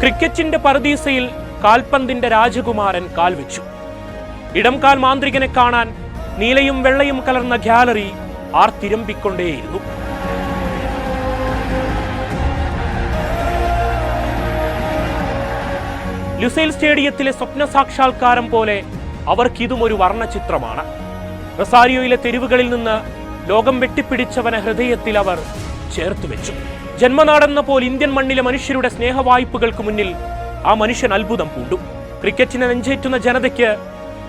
ക്രിക്കറ്റിന്റെ പറദീസയിൽ കാൽപന്തിന്റെ രാജകുമാരൻ കാൽവെച്ചു. ഇടംകാൽ മാന്ത്രികനെ കാണാൻ നീലയും വെള്ളയും കലർന്ന ഗ്യാലറി ആർത്തിരമ്പിക്കൊണ്ടേയിരുന്നു ലുസൈൽ സ്റ്റേഡിയത്തിലെ സ്വപ്ന സാക്ഷാത്കാരം പോലെ അവർക്കിതും ഒരു വർണചിത്രമാണ്. റസാരിയോയിലെ തെരുവുകളിൽ നിന്ന് ലോകം വെട്ടിപ്പിടിച്ചവനെ ഹൃദയത്തിൽ അവർ ചേർത്ത് വെച്ചു ജന്മനാടെന്ന പോലെ ഇന്ത്യൻ മണ്ണിലെ മനുഷ്യരുടെ സ്നേഹവായ്പകൾക്ക് മുന്നിൽ ആ മനുഷ്യൻ അത്ഭുതം പൂണ്ടു. ക്രിക്കറ്റിനെ നെഞ്ചേറ്റുന്ന ജനതയ്ക്ക്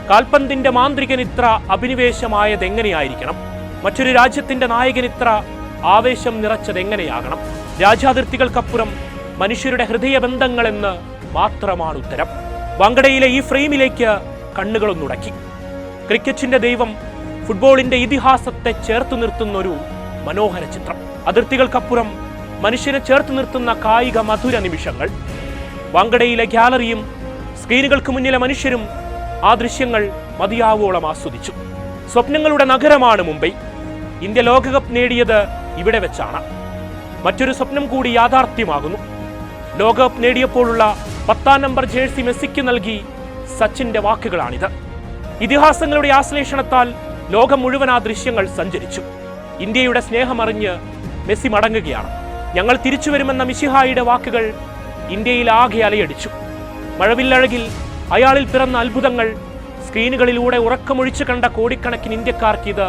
കാൽപന്തിന്റെ മാന്ത്രികൻ ഇത്ര അഭിനിവേശമായത് എങ്ങനെയായിരിക്കണം മറ്റൊരു രാജ്യത്തിന്റെ നായകൻ ഇത്ര ആവേശം നിറച്ചത് എങ്ങനെയാകണം രാജ്യാതിർത്തികൾക്കപ്പുറം മനുഷ്യരുടെ ഹൃദയബന്ധങ്ങളെന്ന് മാത്രമാണ് ഉത്തരം വങ്കടയിലെ ഈ ഫ്രെയിമിലേക്ക് കണ്ണുകളൊന്നുടക്കി. ക്രിക്കറ്റിന്റെ ദൈവം ഫുട്ബോളിന്റെ ഇതിഹാസത്തെ ചേർത്ത് നിർത്തുന്ന ഒരു മനോഹര ചിത്രം. അതിർത്തികൾക്കപ്പുറം മനുഷ്യനെ ചേർത്ത് നിർത്തുന്ന കായിക മധുര നിമിഷങ്ങൾ. വങ്കടയിലെ ഗ്യാലറിയും സ്ക്രീനുകൾക്ക് മുന്നിലെ മനുഷ്യരും ആ ദൃശ്യങ്ങൾ മതിയാവോളം ആസ്വദിച്ചു. സ്വപ്നങ്ങളുടെ നഗരമാണ് മുംബൈ. ഇന്ത്യ ലോകകപ്പ് നേടിയത് ഇവിടെ വെച്ചാണ്. മറ്റൊരു സ്വപ്നം കൂടി യാഥാർത്ഥ്യമാകുന്നു. ലോകകപ്പ് നേടിയപ്പോഴുള്ള പത്താം നമ്പർ ജേഴ്സി മെസ്സിക്ക് നൽകി സച്ചിന്റെ വാക്കുകളാണിത്. ഇതിഹാസങ്ങളുടെ ആശ്ലേഷണത്താൽ ലോകം മുഴുവൻ ആ ദൃശ്യങ്ങൾ സഞ്ചരിച്ചു. ഇന്ത്യയുടെ സ്നേഹമറിഞ്ഞ് മെസ്സി മടങ്ങുകയാണ്. ഞങ്ങൾ തിരിച്ചു വരുമെന്ന മിശിഹായിയുടെ വാക്കുകൾ ഇന്ത്യയിൽ ആകെ അലയടിച്ചു. മഴവില്ലഴകിൽ അയാളിൽ പിറന്ന അത്ഭുതങ്ങൾ സ്ക്രീനുകളിലൂടെ ഉറക്കമൊഴിച്ചു കണ്ട കോടിക്കണക്കിന് ഇന്ത്യക്കാർക്ക് ഇത്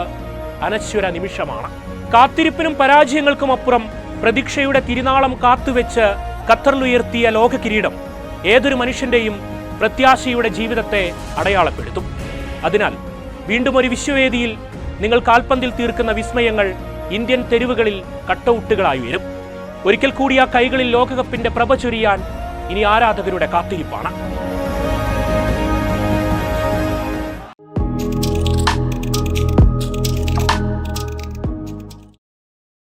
അനശ്വര നിമിഷമാണ്. കാത്തിരിപ്പിനും പരാജയങ്ങൾക്കും അപ്പുറം പ്രതീക്ഷയുടെ തിരുനാളം കാത്തുവെച്ച് ഖത്തറിലുയർത്തിയ ലോക കിരീടം ഏതൊരു മനുഷ്യന്റെയും പ്രത്യാശയുടെ ജീവിതത്തെ അടയാളപ്പെടുത്തും. അതിനാൽ വീണ്ടും ഒരു വിശ്വവേദിയിൽ നിങ്ങൾ കാൽപന്തിൽ തീർക്കുന്ന വിസ്മയങ്ങൾ ഇന്ത്യൻ തെരുവുകളിൽ കട്ടൗട്ടുകളായി വരും ഒരിക്കൽ കൂടി ആ കൈകളിൽ ലോകകപ്പിന്റെ പ്രഭ ചൊരിയാൻ ഇനി ആരാധകരുടെ കാത്തിരിപ്പാണ്.